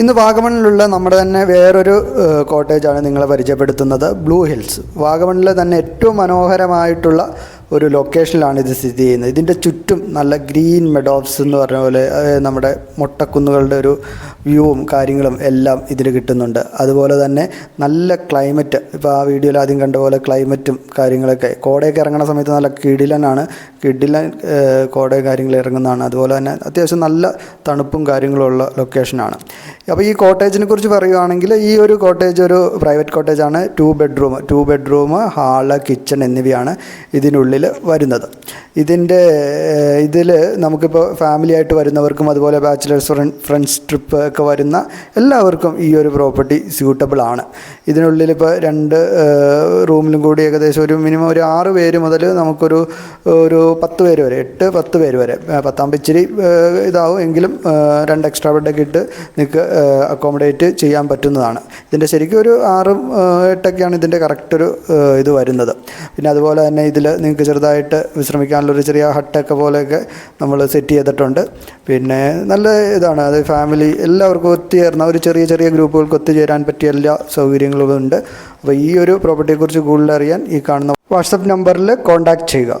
ഇന്ന് വാഗമണിലുള്ള നമ്മുടെ തന്നെ വേറൊരു കോട്ടേജാണ് നിങ്ങളെ പരിചയപ്പെടുത്തുന്നത് ബ്ലൂ ഹിൽസ്. വാഗമണിലെ തന്നെ ഏറ്റവും മനോഹരമായിട്ടുള്ള ഒരു ലൊക്കേഷനിലാണ് ഇത് സ്ഥിതി ചെയ്യുന്നത്. ഇതിന്റെ ചുറ്റും നല്ല ഗ്രീൻ മെഡോപ്സ് എന്ന് പറഞ്ഞ പോലെ നമ്മുടെ മുട്ടക്കുന്നുകളുടെ ഒരു വ്യൂവും കാര്യങ്ങളും എല്ലാം ഇതിൽ കിട്ടുന്നുണ്ട്. അതുപോലെ തന്നെ നല്ല ക്ലൈമറ്റ് ഇപ്പോൾ ആ വീഡിയോയിൽ ആദ്യം കണ്ട പോലെ ക്ലൈമറ്റും കാര്യങ്ങളൊക്കെ. കോടയൊക്കെ ഇറങ്ങുന്ന സമയത്ത് നല്ല കിടിലനാണ്. കിടിലൻ കോട കാര്യങ്ങൾ ഇറങ്ങുന്നതാണ്. അതുപോലെ തന്നെ അത്യാവശ്യം നല്ല തണുപ്പും കാര്യങ്ങളുമുള്ള ലൊക്കേഷനാണ് അപ്പോൾ ഈ കോട്ടേജിനെ കുറിച്ച് പറയുകയാണെങ്കിൽ ഈ ഒരു കോട്ടേജ് ഒരു private കോട്ടേജാണ് two bedroom two bedroom hall kitchen എന്നിവയാണ് ഇതിനുള്ളിൽ വരുന്നത്. ഇതിന്റെ ഇതിൽ നമുക്കിപ്പോൾ ഫാമിലി ആയിട്ട് വരുന്നവർക്കും അതുപോലെ ബാച്ചിലേഴ്സ് ഫ്രണ്ട്സ് ട്രിപ്പ് ഒക്കെ വരുന്ന എല്ലാവർക്കും ഈ ഒരു പ്രോപ്പർട്ടി സ്യൂട്ടബിൾ ആണ്. ഇതിനുള്ളിൽ ഇപ്പോൾ രണ്ട് റൂമിലും കൂടി ഏകദേശം ഒരു മിനിമം ഒരു ആറ് പേര് മുതൽ നമുക്കൊരു ഒരു പത്ത് പേര് വരെ എട്ട് പത്ത് പേര് വരെ പത്താം ഇച്ചിരി ഇതാവും. എങ്കിലും രണ്ട് എക്സ്ട്രാ ബെഡൊക്കെ ഇട്ട് നിങ്ങൾക്ക് അക്കോമഡേറ്റ് ചെയ്യാൻ പറ്റുന്നതാണ്. ഇതിന്റെ ശരിക്കും ഒരു ആറും എട്ടൊക്കെയാണ് ഇതിന്റെ കറക്റ്റ് ഒരു ഇത് വരുന്നത്. പിന്നെ അതുപോലെ തന്നെ ഇതിൽ നിങ്ങൾക്ക് ചെറുതായിട്ട് വിശ്രമിക്കാനുള്ളൊരു ചെറിയ ഹട്ടൊക്കെ പോലെയൊക്കെ നമ്മൾ സെറ്റ് ചെയ്തിട്ടുണ്ട്. പിന്നെ നല്ല ഇതാണ് അത് ഫാമിലി എല്ലാവർക്കും ഒത്തുചേർന്ന ഒരു ചെറിയ ചെറിയ ഗ്രൂപ്പുകൾക്ക് ഒത്തുചേരാൻ പറ്റിയ എല്ലാ സൗകര്യങ്ങളും ഉണ്ട്. അപ്പോൾ ഈ ഒരു പ്രോപ്പർട്ടിയെക്കുറിച്ച് കൂടുതൽ അറിയാൻ ഈ കാണുന്ന വാട്സപ്പ് നമ്പറിൽ കോൺടാക്റ്റ് ചെയ്യുക.